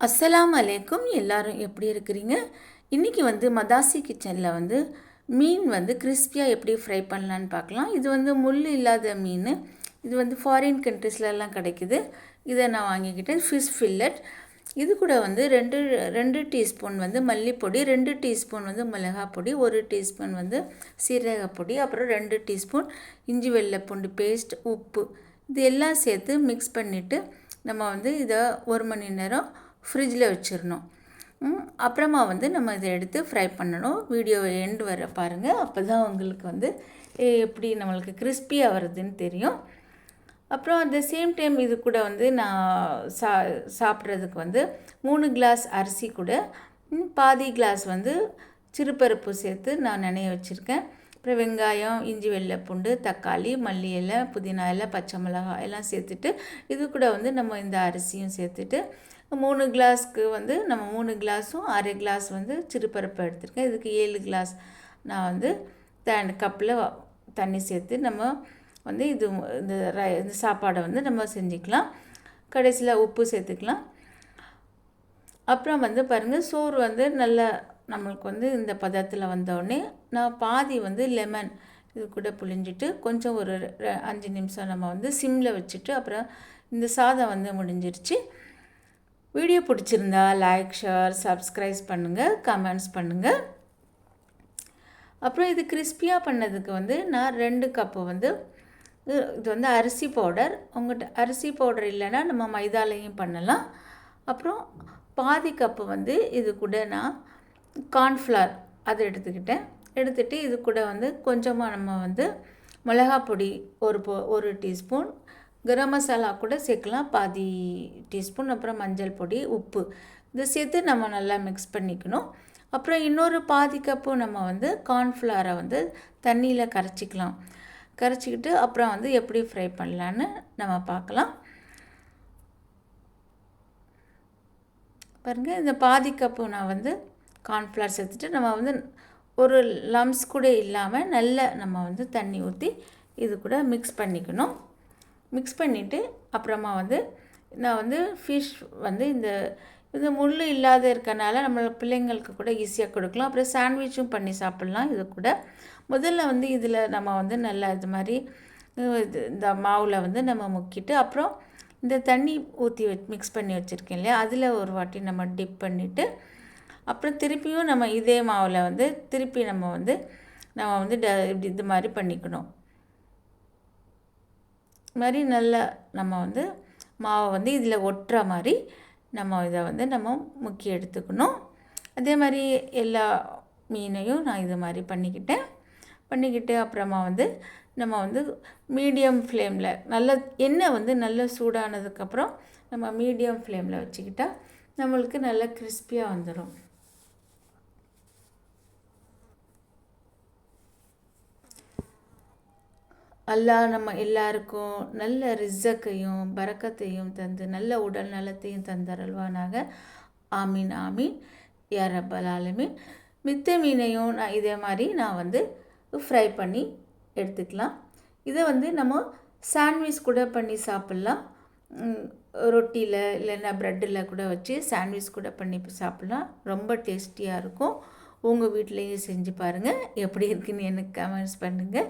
அஸ்ஸலாம் அலைக்கும் எல்லாரும் எப்படி இருக்கிறீங்க? இன்றைக்கி வந்து மதாசி கிச்சனில் வந்து மீன் வந்து கிறிஸ்பியாக எப்படி ஃப்ரை பண்ணலான்னு பார்க்கலாம். இது வந்து முள் இல்லாத மீன். இது வந்து ஃபாரின் கண்ட்ரிஸ்லலாம் கிடைக்குது. இதை நான் வாங்கிக்கிட்டேன். ஃபிஷ் ஃபில்லட் இது கூட வந்து ரெண்டு ரெண்டு டீஸ்பூன் வந்து மல்லிப்பொடி ரெண்டு டீஸ்பூன் வந்து மிளகாய் பொடி ஒரு டீஸ்பூன் வந்து சீரகப்பொடி அப்புறம் ரெண்டு டீஸ்பூன் இஞ்சி வெள்ளை பூண்டு பேஸ்ட் உப்பு. இது எல்லாம் சேர்த்து மிக்ஸ் பண்ணிவிட்டு நம்ம வந்து இதை ஒரு மணி நேரம் ஃப்ரிட்ஜில் வச்சிடணும். அப்புறமா வந்து நம்ம இதை எடுத்து ஃப்ரை பண்ணணும். வீடியோ எண்டு வர பாருங்கள் அப்போ தான் உங்களுக்கு வந்து எப்படி நம்மளுக்கு கிறிஸ்பியாக வருதுன்னு தெரியும். அப்புறம் அட் த சேம் டைம் இது கூட வந்து நான் சா சாப்பிட்றதுக்கு வந்து மூணு கிளாஸ் அரிசி கூட பாதி கிளாஸ் வந்து சிறுபருப்பு சேர்த்து நான் நினைய வச்சுருக்கேன். அப்புறம் வெங்காயம் இஞ்சி வெள்ளை பூண்டு தக்காளி மல்லி இலை புதினா இலை பச்சை மிளகாய் எல்லாம் சேர்த்துட்டு இது கூட வந்து நம்ம இந்த அரிசியும் சேர்த்துட்டு மூணு கிளாஸ்க்கு வந்து நம்ம மூணு கிளாஸும் அரை கிளாஸ் வந்து சிறுபருப்பு எடுத்திருக்கேன். இதுக்கு ஏழு கிளாஸ் நான் வந்து த கப்பில் தண்ணி சேர்த்து நம்ம வந்து இது இந்த ரை இந்த சாப்பாடை வந்து நம்ம செஞ்சுக்கலாம். கடைசியில் உப்பு சேர்த்துக்கலாம். அப்புறம் வந்து பாருங்கள் சோறு வந்து நல்லா நம்மளுக்கு வந்து இந்த பதத்தில் வந்தோடனே நான் பாதி வந்து லெமன் இது கூட புழிஞ்சிட்டு கொஞ்சம் ஒரு அஞ்சு நிமிஷம் நம்ம வந்து சிம்மில் வச்சுட்டு அப்புறம் இந்த சாதம் வந்து முடிஞ்சிருச்சு. வீடியோ பிடிச்சிருந்தா லைக் ஷேர் சப்ஸ்கிரைப் பண்ணுங்கள் கமெண்ட்ஸ் பண்ணுங்கள் அப்புறம் இது கிறிஸ்பியாக பண்ணதுக்கு வந்து நான் ரெண்டு கப்பு வந்து இது வந்து அரிசி பவுடர் உங்கள்கிட்ட அரிசி பவுடர் இல்லைன்னா நம்ம மைதாலையும் பண்ணலாம். அப்புறம் பாதி கப்பு வந்து இது கூட நான் கார்ன்ஃப்ளவர் அதை எடுத்துக்கிட்டேன். எடுத்துகிட்டு இது கூட வந்து கொஞ்சமாக நம்ம வந்து மிளகாப்பொடி ஒரு பொ ஒரு டீஸ்பூன் கரம் மசாலா கூட சேர்க்கலாம். பாதி டீஸ்பூன் அப்புறம் மஞ்சள் பொடி உப்பு. இதை சேர்த்து நம்ம நல்லா மிக்ஸ் பண்ணிக்கணும். அப்புறம் இன்னொரு பாதி கப்பு நம்ம வந்து கார்ன்ஃப்ளவரை வந்து தண்ணியில் கரைச்சிக்கலாம். கரைச்சிக்கிட்டு அப்புறம் வந்து எப்படி ஃப்ரை பண்ணலான்னு நம்ம பார்க்கலாம். பாருங்கள் இந்த பாதி கப்பு நான் வந்து கார்ன்ஃப்ளவர் சேர்த்துட்டு நம்ம வந்து ஒரு லம்ஸ் கூட இல்லாமல் நல்ல நம்ம வந்து தண்ணி ஊற்றி இது கூட மிக்ஸ் பண்ணிக்கணும். மிக்ஸ் பண்ணிவிட்டு அப்புறமா வந்து நான் வந்து ஃபிஷ் வந்து இந்த இது முள் இல்லாத இருக்கனால நம்ம பிள்ளைங்களுக்கு கூட ஈஸியாக கொடுக்கலாம். அப்புறம் சாண்ட்விச்சும் பண்ணி சாப்பிட்லாம். இது கூட முதல்ல வந்து இதில் நம்ம வந்து நல்லா இது மாதிரி இது இந்த மாவில் வந்து நம்ம முக்கிட்டு அப்புறம் இந்த தண்ணி ஊற்றி வச் மிக்ஸ் பண்ணி வச்சுருக்கேன் இல்லையா? அதில் ஒரு வாட்டி நம்ம டிப் பண்ணிவிட்டு அப்புறம் திருப்பியும் நம்ம இதே மாவில் வந்து திருப்பி நம்ம வந்து நம்ம வந்து ட இப்படி இது மாதிரி பண்ணிக்கணும். மாதிரி நல்லா நம்ம வந்து மாவை வந்து இதில் ஒட்டுற மாதிரி நம்ம இதை வந்து நம்ம முக்கி எடுத்துக்கணும். அதே மாதிரி எல்லா மீனையும் நான் இது மாதிரி பண்ணிக்கிட்டேன். பண்ணிக்கிட்டு அப்புறமா வந்து நம்ம வந்து மீடியம் ஃப்ளேமில் நல்ல எண்ணெய் வந்து நல்ல சூடானதுக்கப்புறம் நம்ம மீடியம் ஃப்ளேமில் வச்சுக்கிட்டால் நம்மளுக்கு நல்ல கிறிஸ்பியாக வந்துடும். அல்லாஹ் நம்ம எல்லாருக்கும் நல்ல ரிஸ்ஸக்கையும் பறக்கத்தையும் தந்து நல்ல உடல் நலத்தையும் தந்தருள்வானாக. ஆமீன் ஆமீன். யா ரப்பல் ஆலமீன். மித்த மீனையும் நான் இதே மாதிரி நான் வந்து ஃப்ரை பண்ணி எடுத்துக்கலாம். இதை வந்து நம்ம சாண்ட்விச் கூட பண்ணி சாப்பிட்லாம். ரொட்டியில் இல்லைன்னா ப்ரெட்டில் கூட வச்சு சாண்ட்விச் கூட பண்ணி சாப்பிட்லாம். ரொம்ப டேஸ்டியாக இருக்கும். உங்கள் வீட்லேயும் செஞ்சு பாருங்கள் எப்படி இருக்குன்னு எனக்கு கமெண்ட்ஸ் பண்ணுங்கள்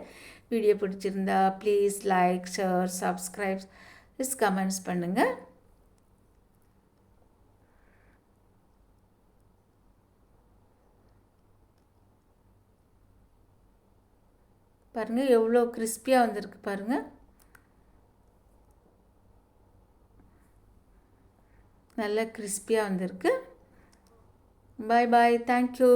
வீடியோ பிடிச்சிருந்தா please like share subscribe please comments பண்ணுங்கள் பாருங்கள் எவ்வளோ கிறிஸ்பியாக வந்திருக்கு பாருங்கள் நல்ல கிறிஸ்பியாக வந்திருக்கு. பாய் பாய் தேங்க்யூ